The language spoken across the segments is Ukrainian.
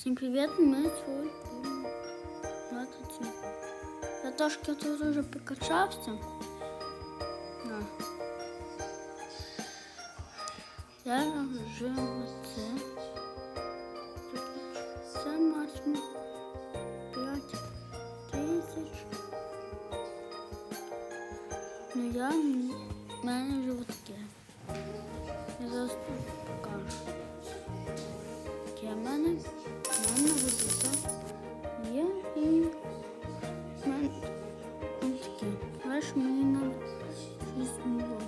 Всім привіт, ми сьогодні будемо грати цю. Я трошки тут вже покачався. На. Я вже оце. Це максимум 5 тисяч. Ну я в мене вже таке. Я зараз тут покажу. Висота є і ось таке. Знаєш, мені нам щось було.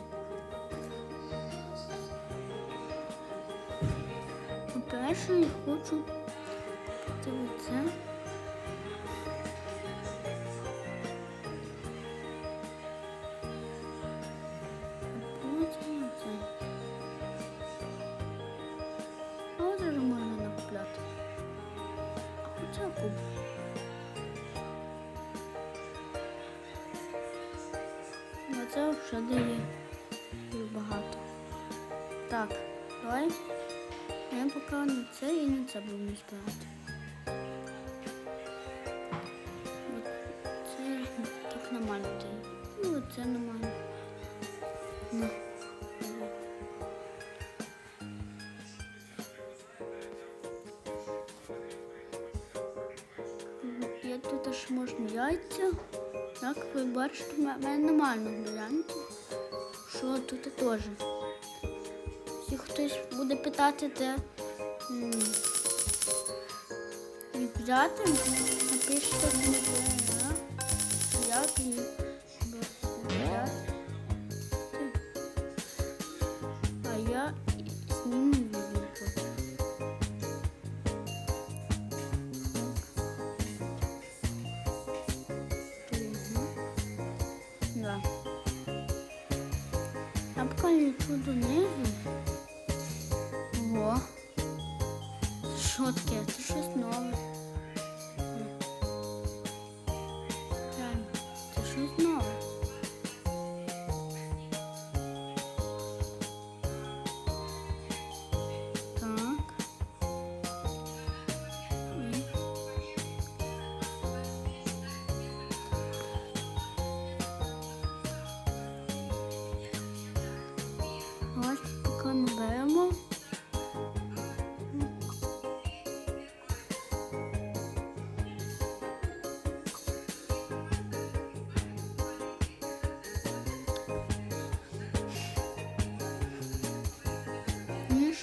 По-перше, я хочу подивитися. Вже дає багато. Так, давай. Я поки не це і не це буду збирати. Це так нормально. Ну, це нормально. Ну. Є тут аж можна яйця. Як ви бачите, в мене нормально гляньте. Що тут теж. Якщо хтось буде питати, де їх взяти, напишіть. Як їх Я пока лечу донизу. Що таке? Це щось нове.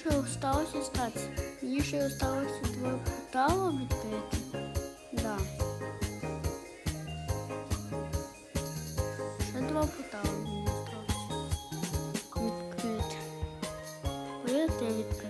Мені ще осталося стати. Мені ще осталося два портала відкрити. Да. Ще два портала мені осталося. Відкрити. Вийти відкрити.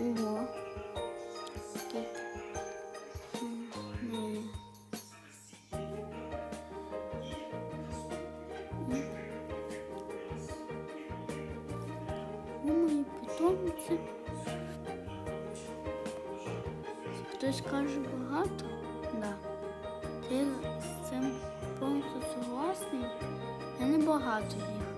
Ого. Тут. м, ні. Мої питомці. Хтось каже багато? Да. Ти з цим повністю согласний? Я не багато їх.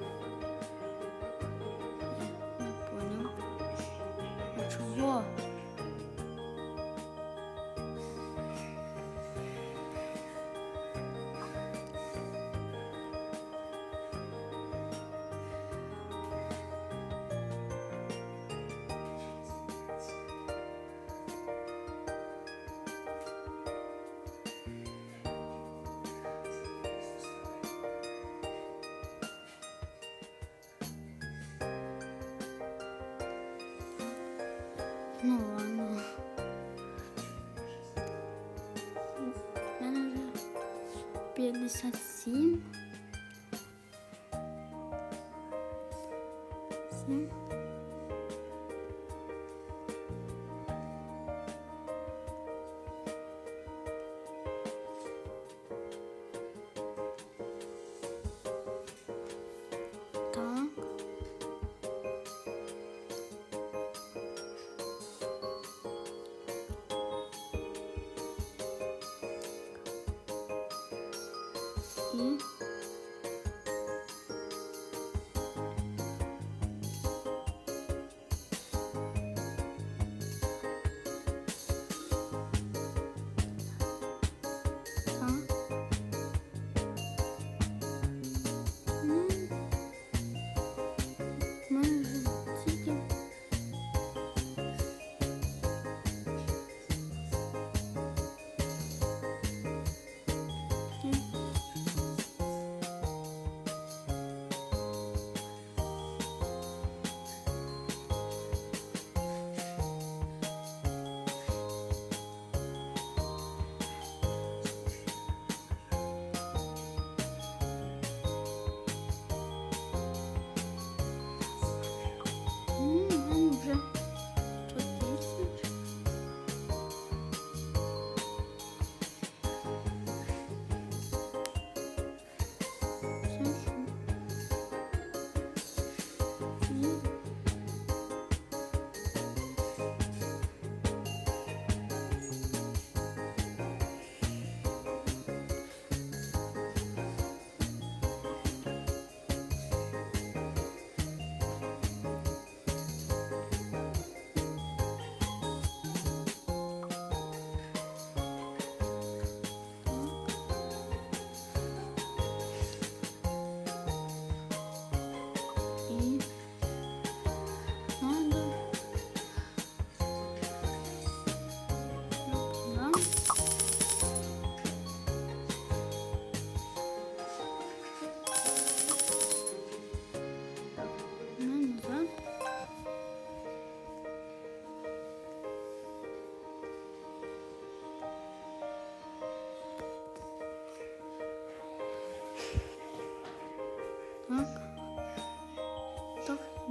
no ano. Menos apenas assim. 嗯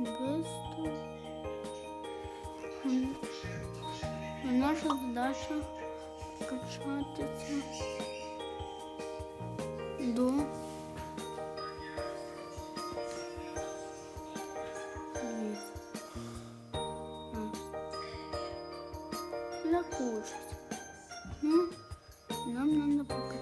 быстро. Наша задача качатися до Закончить. Ну, нам надо пока.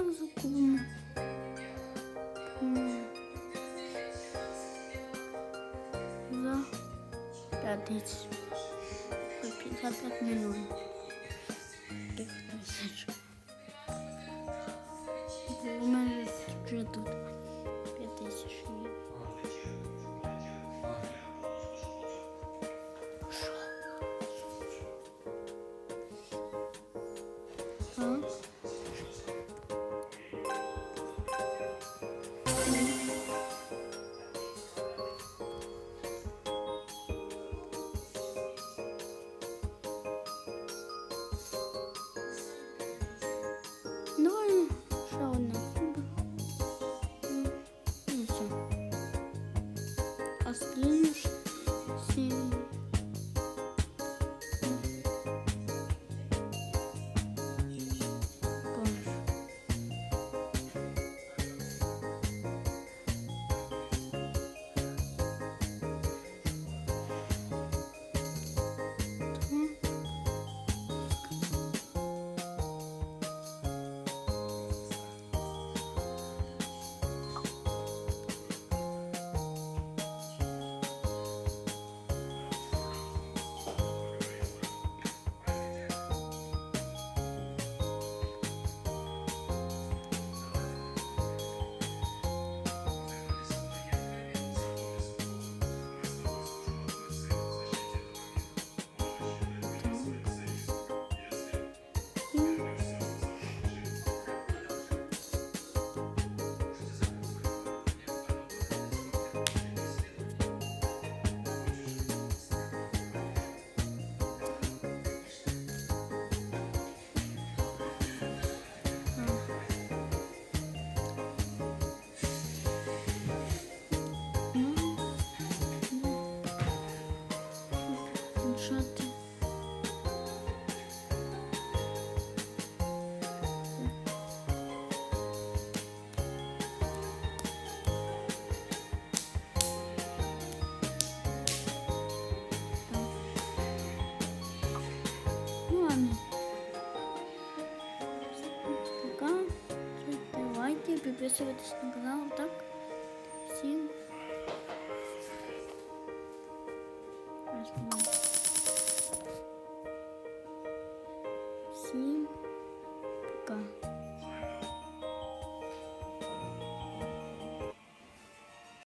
там закинемо. За 5 тисяч. За 5 мільйонів. Тих тисяч. У мене вже тут. Please непогано. Пока. Давайте подписывайтесь на канал, так?